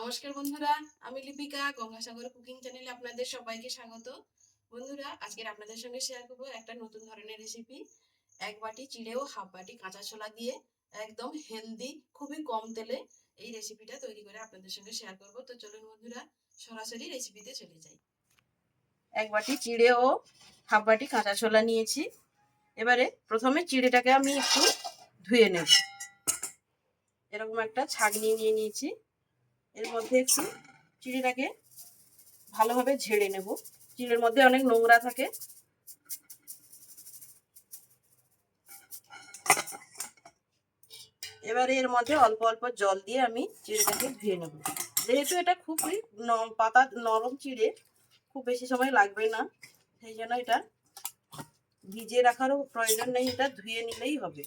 নমস্কার বন্ধুরা, আমি লিপিকা, গঙ্গাসাগর কুকিং চ্যানেলে আপনাদের সবাইকে স্বাগত। বন্ধুরা আজকের আপনাদের সঙ্গে শেয়ার করব একটা নতুন ধরনের রেসিপি এক বাটি চিড়ে ও হাফ বাটি কাঁচা ছোলা দিয়ে একদম হেলদি খুবই কম তেলে এই রেসিপিটা তৈরি করে আপনাদের সঙ্গে শেয়ার করব। তো চলুন বন্ধুরা, সরাসরি রেসিপিতে চলে যাই। এক বাটি চিড়ে ও হাফ বাটি কাঁচা ছোলা নিয়েছি। এবারে প্রথমে চিড়েটাকে আমি একটু ধুয়ে নেব। এরকম একটা ছাগনি নিয়ে নিয়েছি। এর মধ্যে একটু চিড়িটাকে ভালোভাবে ঝেড়ে নেব। চিড়ের মধ্যে অনেক নোংরা থাকে। এবারে এর মধ্যে অল্প অল্প জল দিয়ে আমি চিড়েটাকে ধুয়ে নেব। যেহেতু এটা খুবই পাতা, নরম চিড়ে, খুব বেশি সময় লাগবে না। সেই জন্য এটা ভিজিয়ে রাখারও প্রয়োজন নেই, এটা ধুয়ে নিলেই হবে।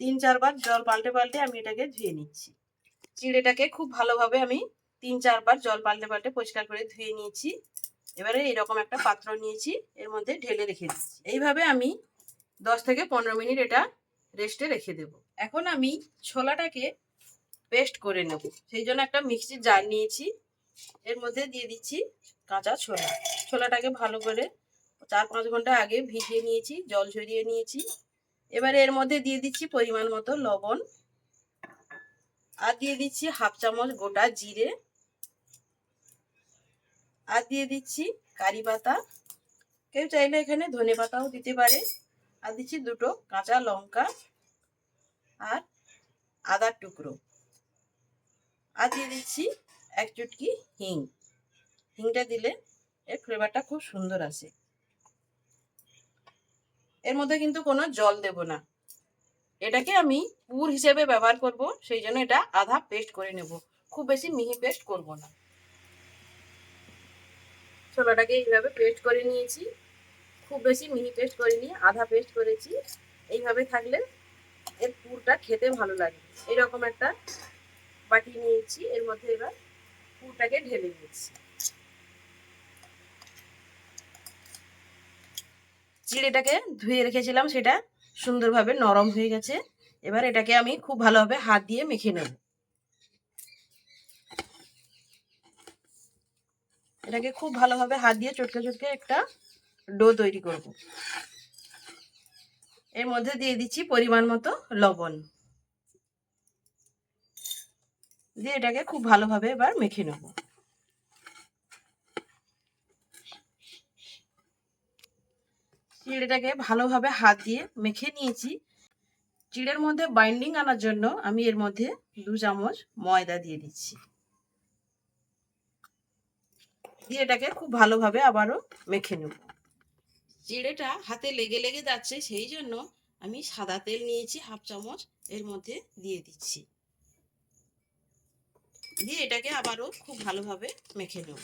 তিন চারবার জল পাল্টে পাল্টে আমি এটাকে ধুয়ে নিচ্ছি। চিড়েটাকে খুব ভালোভাবে আমি তিন চারবার জল পাল্টে পাল্টে পরিষ্কার করে ধুয়ে নিয়েছি। এবারে এরকম একটা পাত্র নিয়েছি, এর মধ্যে ঢেলে রেখে দিচ্ছি। এইভাবে আমি দশ থেকে পনেরো মিনিট এটা রেস্টে রেখে দেব। এখন আমি ছোলাটাকে পেস্ট করে নেব। সেই জন্য একটা মিক্সির জার নিয়েছি। এর মধ্যে দিয়ে দিচ্ছি কাঁচা ছোলা। ছোলাটাকে ভালো করে চার, পাঁচ ঘণ্টা আগে ভিজিয়ে নিয়েছি, জল ঝরিয়ে নিয়েছি। এবারে এর মধ্যে দিয়ে দিচ্ছি পরিমাণ মতো লবণ। আর দিয়ে দিচ্ছি হাফ চামচ গোটা জিরে। আর দিয়ে দিচ্ছি কারি পাতা। কেউ চাইলে এখানে ধনে পাতাও দিতে পারে। আর দিচ্ছি দুটো কাঁচা লঙ্কা আর আদার টুকরো। আর দিয়ে দিচ্ছি এক চুটকি হিং। হিংটা দিলে এর ফ্লেভারটা খুব সুন্দর আসে। এর মধ্যে কিন্তু কোনো জল দেব না। এটাকে আমি পুর হিসেবে ব্যবহার করব, সেই জন্য এটা আধা পেস্ট করে নেব। খুব বেশি মিহি পেস্ট করব না। ছোলাটাকে এইভাবে পেস্ট করে নিয়েছি। খুব বেশি মিহি পেস্ট করে নিয়ে আধা পেস্ট করেছি। এইভাবে থাকলে এর পুরটা খেতে ভালো লাগে। এরকম একটা বাটি নিয়েছি, এর মধ্যে এবার পুরটাকে ঢেলে নিয়েছি। চিড়েটাকে ধুয়ে রেখেছিলাম, সেটা সুন্দরভাবে নরম হয়ে গেছে। এবার এটাকে আমি খুব ভালোভাবে হাত দিয়ে মেখে নেব। এটাকে খুব ভালোভাবে হাত দিয়ে চটকে চটকে একটা ডো তৈরি করব। এর মধ্যে দিয়ে দিচ্ছি পরিমাণ মতো লবণ। দিয়ে এটাকে খুব ভালোভাবে এবার মেখে নেব। চিড়েটাকে ভালোভাবে হাত দিয়ে মেখে নিয়েছি। চিড়ের মধ্যে বাইন্ডিং আনার জন্য আমি এর মধ্যে দু চামচ ময়দা দিয়ে দিচ্ছি। দিয়ে এটাকে খুব ভালোভাবে আবারও মেখে নেব। চিড়েটা হাতে লেগে লেগে যাচ্ছে, সেই জন্য আমি সাদা তেল নিয়েছি, হাফ চামচ এর মধ্যে দিয়ে দিচ্ছি। দিয়ে এটাকে আবারও খুব ভালোভাবে মেখে নেব।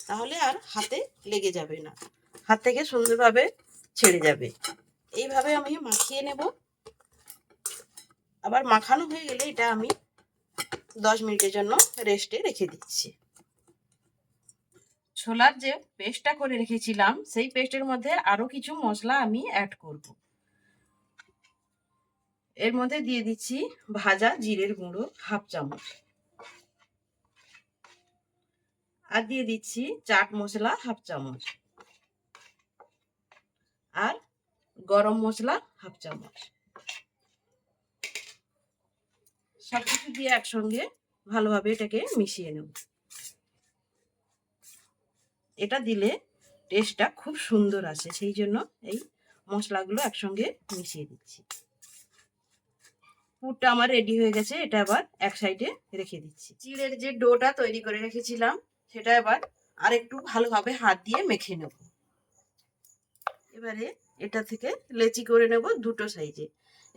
তাহলে আর হাতে লেগে যাবে না। হাত থেকে সুন্দরভাবে ছেড়ে যাবে। এইভাবে আমি মাখিয়ে নেব। আবার মাখানো হয়ে গেলে এটা আমি দশ মিনিটের জন্য রেস্টে রেখে দিচ্ছি। ছোলার যে পেস্টটা করে রেখেছিলাম, সেই পেস্টের মধ্যে আরও কিছু মশলা আমি অ্যাড করব। এর মধ্যে দিয়ে দিচ্ছি ভাজা জিরের গুঁড়ো হাফ চামচ। আর দিয়ে দিচ্ছি চাট মশলা হাফ চামচ। আর গরম মশলা হাফ চামচ। সব কিছু দিয়ে একসঙ্গে ভালোভাবে এটাকে মিশিয়ে নেব। এটা দিলে টেস্টটা খুব সুন্দর আসে, সেই জন্য এই মশলাগুলো একসঙ্গে মিশিয়ে দিচ্ছি। পুরটা আমার রেডি হয়ে গেছে, এটা আবার এক সাইডে রেখে দিচ্ছি। চিড়ের যে ডোটা তৈরি করে রেখেছিলাম, সেটা এবার আর একটু ভালোভাবে হাত দিয়ে মেখে নেব। এবারে এটা থেকে লেচি করে নেব দুটো সাইজে।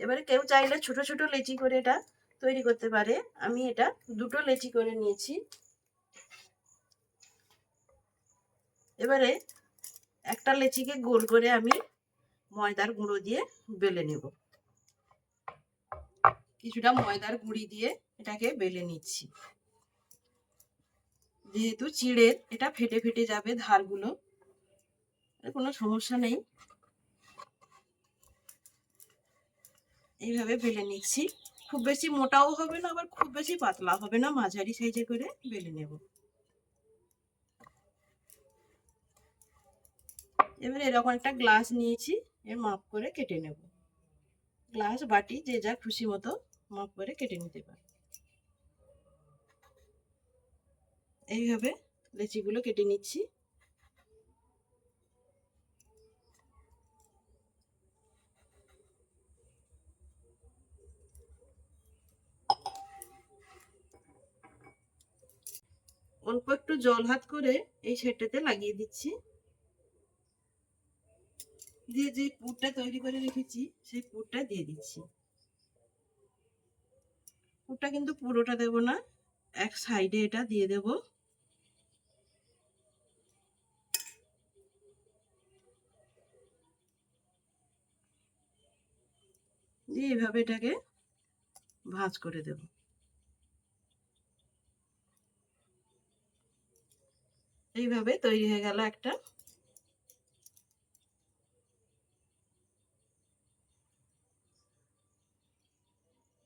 এবারে কেউ চাইলে ছোট ছোট লেচি করে এটা তৈরি করতে পারে। আমি এটা দুটো লেচি করে নিয়েছি। এবারে একটা লেচিকে গোল করে আমি ময়দার গুঁড়ো দিয়ে বেলে নেব। কিছুটা ময়দার গুঁড়ি দিয়ে এটাকে বেলে নিচ্ছি। যেহেতু চিড়ের এটা ফেটে ফেটে যাবে ধারগুলো কোনো সমস্যা নেই। এইভাবে বেলে নিচ্ছি। খুব বেশি মোটাও হবে না, আবার খুব বেশি পাতলা হবে না, মাঝারি সাইজে করে বেলে নেব। এবার এরকম একটা গ্লাস নিয়েছি এর মাপ করে কেটে নেব। গ্লাস, বাটি, যে যা খুশি মতো মাপ করে কেটে নিতে পারে। এইভাবে লেচিগুলো কেটে নিচ্ছি অল্প একটু জল হাত করে এই সেটটাতে লাগিয়ে দিচ্ছি। দিয়ে যে পুরটা তৈরি করে রেখেছি, সেই পুরটা দিয়ে দিচ্ছি। পুরটা কিন্তু পুরোটা দেব না, এক সাইডে এটা দিয়ে দেব। দিয়ে এভাবে এটাকে ভাঁজ করে দেব। এইভাবে তৈরি হয়ে গেল একটা।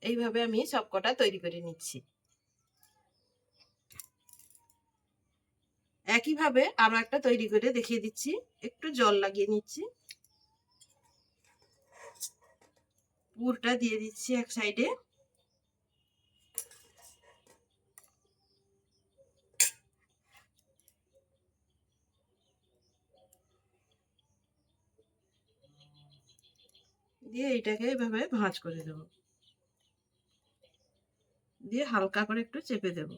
এইভাবে আমি সবকটা তৈরি করে নিচ্ছি। একইভাবে আরও একটা তৈরি করে দেখিয়ে দিচ্ছি। একটু জল লাগিয়ে নিচ্ছি। পুরটা দিয়ে দিচ্ছি এক সাইডে। দিয়ে এইটাকে এইভাবে ভাঁজ করে দেবো। দিয়ে হালকা করে একটু চেপে দেব।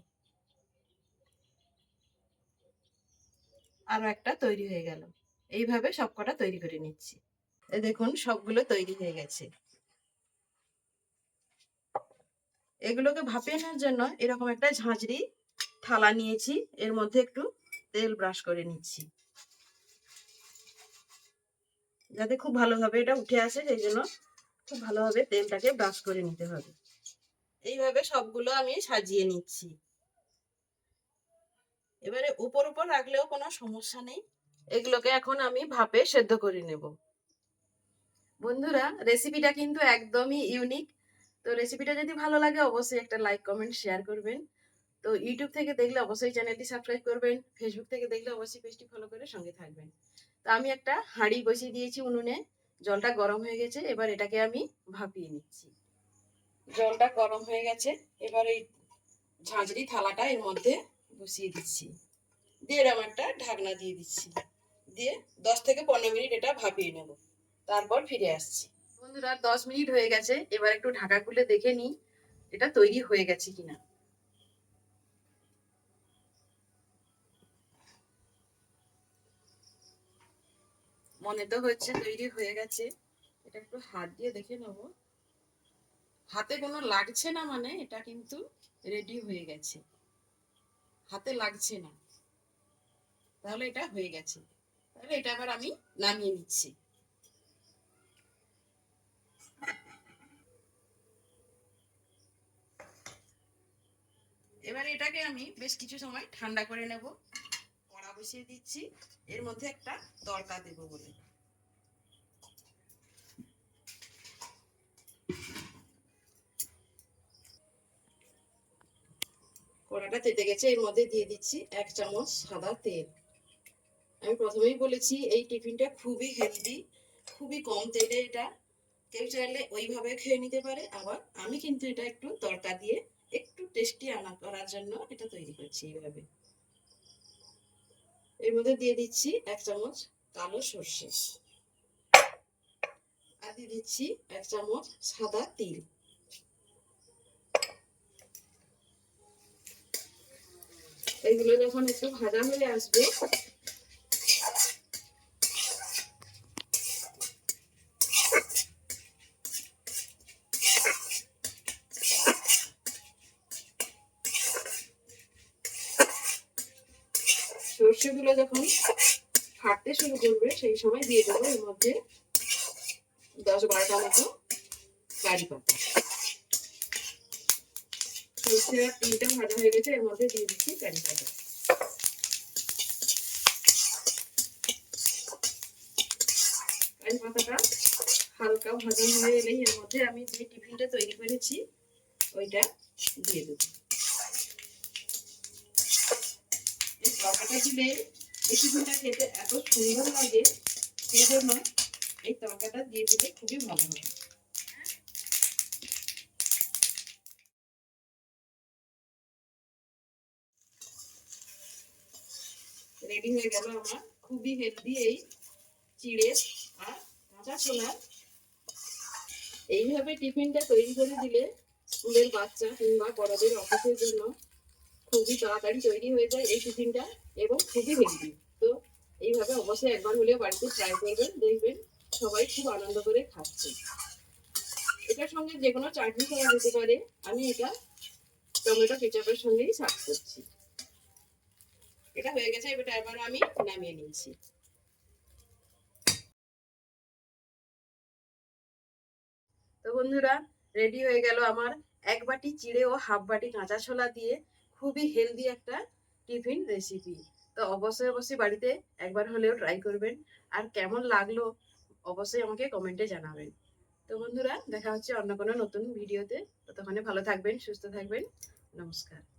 আরও একটা তৈরি হয়ে গেল। এইভাবে সবকটা তৈরি করে নিচ্ছি। এ দেখুন, সবগুলো তৈরি হয়ে গেছে। এগুলোকে ভাপিয়ে নেওয়ার জন্য এরকম একটা ঝাঁঝরি থালা নিয়েছি। এর মধ্যে একটু তেল ব্রাশ করে নিচ্ছি। যাতে খুব ভালোভাবে এটা উঠে আসে, সেই জন্য খুব ভালোভাবে তেলটাকে ব্রাশ করে নিতে হবে। এইভাবে সবগুলো আমি সাজিয়ে নিচ্ছি। এবারে উপর উপর রাখলেও কোনো সমস্যা নেই। এগুলোকে এখন আমি ভাপে সেদ্ধ করে নেব। বন্ধুরা রেসিপিটা কিন্তু একদমই ইউনিক তো রেসিপিটা যদি ভালো লাগে, অবশ্যই একটা লাইক কমেন্ট শেয়ার করবেন। তো ইউটিউব থেকে দেখলে অবশ্যই চ্যানেলটি সাবস্ক্রাইব করবেন। ফেসবুক থেকে দেখলে অবশ্যই পেজটি ফলো করে সঙ্গে থাকবেন। তো আমি একটা হাঁড়ি বসিয়ে দিয়েছি উনুনে। জলটা গরম হয়ে গেছে, এবার এটাকে আমি ভাপিয়ে নিচ্ছি। জলটা গরম হয়ে গেছে, এবার এই ঝাঁঝরি থালাটা এর মধ্যে বসিয়ে দিচ্ছি। দিয়ে এরকম একটা ঢাকনা দিয়ে দিচ্ছি। দিয়ে দশ থেকে পনেরো মিনিট এটা ভাপিয়ে নেব। তারপর ফিরে আসছি। বন্ধুরা, দশ মিনিট হয়ে গেছে, এবার একটু ঢাকা খুলে দেখে নিই, এটা তৈরি হয়ে গেছে কিনা। মনে তো হচ্ছে তৈরি হয়ে গেছে। এটা একটু হাত দিয়ে দেখে নেব। হাতে কোনো লাগছে না মানে এটা কিন্তু রেডি হয়ে গেছে। হাতে লাগছে না। তাহলে এটা হয়ে গেছে। তাহলে এটা আবার আমি নামিয়ে নিচ্ছি। এবার এটাকে আমি বেশ কিছু সময় ঠান্ডা করে নেব। বসিয়ে দিচ্ছি। এর মধ্যে একটা তড়কা দেব বলে। কড়াটা তেতে গেছে, এর মধ্যে দিয়ে দিচ্ছি এক চামচ সাদা তেল। আমি প্রথমেই বলেছি, এই টিফিনটা খুবই হেলদি, খুবই কম তেলে এটা। কেউ চাইলে ওইভাবে খেয়ে নিতে পারে, আবার আমি কিন্তু এটা একটু তড়কা দিয়ে একটু টেস্টি আনা করার জন্য এটা তৈরি করছি এইভাবে। এর মধ্যে দিয়ে দিচ্ছি এক চামচ কালো সর্ষে। আর দিয়ে দিচ্ছি এক চামচ সাদা তিল। এগুলো যখন একটু ভাজা হয়ে আসবে সর্ষেগুলো যখন ফাটতে শুরু করবে, সেই সময় দিয়ে দেবো এর মধ্যে দশ বারোটা মতো কারি পাতা। আর তিনটা ভাজা হয়ে গেছে, এর মধ্যে দিয়ে দিচ্ছি কারি পাতা। কারি পাতাটা হালকা ভাজা হয়ে এলেই এর মধ্যে আমি যে টিফিনটা তৈরি করেছি, ওইটা দিয়ে দেবো। তরকাটা দিলে এই টিফিনটা খেতে এত সুন্দর লাগে, সেই জন্য এই দিয়ে দিলে খুবই ভালো হবে রেডি হয়ে গেল আমার। খুবই হেলদি এই চিড়ে আর কাঁচা ছোলা। এইভাবে টিফিনটা তৈরি করে দিলে স্কুলের বাচ্চা কিংবা বড়দের অফিসের জন্য খুবই তাড়াতাড়ি তৈরি হয়ে যায় এই টিফিনটা এবং খুবই হেলদি তো এইভাবে অবশ্যই একবার হলেও বাড়িতে ট্রাই করবেন, দেখবেন সবাই খুব আনন্দ করে খাচ্ছে। এটার সঙ্গে যে কোনো চাটনি করা যেতে পারে। আমি এটা টমেটো কেচাপের সঙ্গেই সার্ভ করছি। এটা হয়ে গেছে এবার এবার আমি নামিয়ে নিয়েছি তো বন্ধুরা রেডি হয়ে গেল আমার এক বাটি চিড়ে ও হাফ বাটি কাঁচা ছোলা দিয়ে খুবই হেলদি একটা টিফিন রেসিপি তো অবশ্যই অবশ্যই বাড়িতে একবার হলেও ট্রাই করবেন। আর কেমন লাগল অবশ্যই আমাকে কমেন্টে জানাবেন। তো বন্ধুরা, দেখা হচ্ছে অন্য কোনো নতুন ভিডিওতে ততক্ষণে ভালো থাকবেন, সুস্থ থাকবেন। নমস্কার।